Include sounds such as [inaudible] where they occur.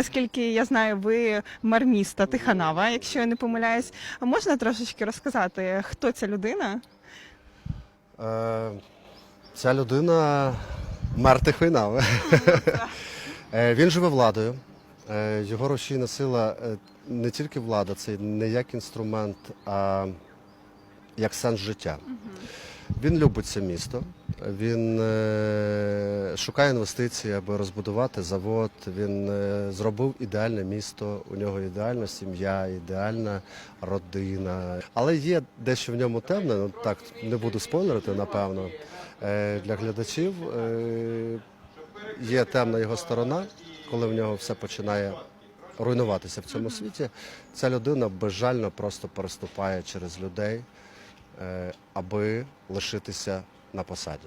Наскільки я знаю, ви мер міста Тиханава, якщо я не помиляюсь. А Можна трошечки розказати, хто ця людина? Е, Ця людина мер Тихоїнави. [laughs] Е, Він живе владою. Е, Його рушійна сила е, не тільки влада, це не як інструмент, а як сенс життя. Він любить це місто. Він е, шукає інвестиції, аби розбудувати завод. Він е, зробив ідеальне місто. У нього ідеальна сім'я, ідеальна родина. Але є дещо в ньому темне. Ну так не буду спойлерити, напевно. Е, для глядачів є темна його сторона, коли в нього все починає руйнуватися в цьому світі. Ця людина безжально просто переступає через людей, аби лишитися на посаді.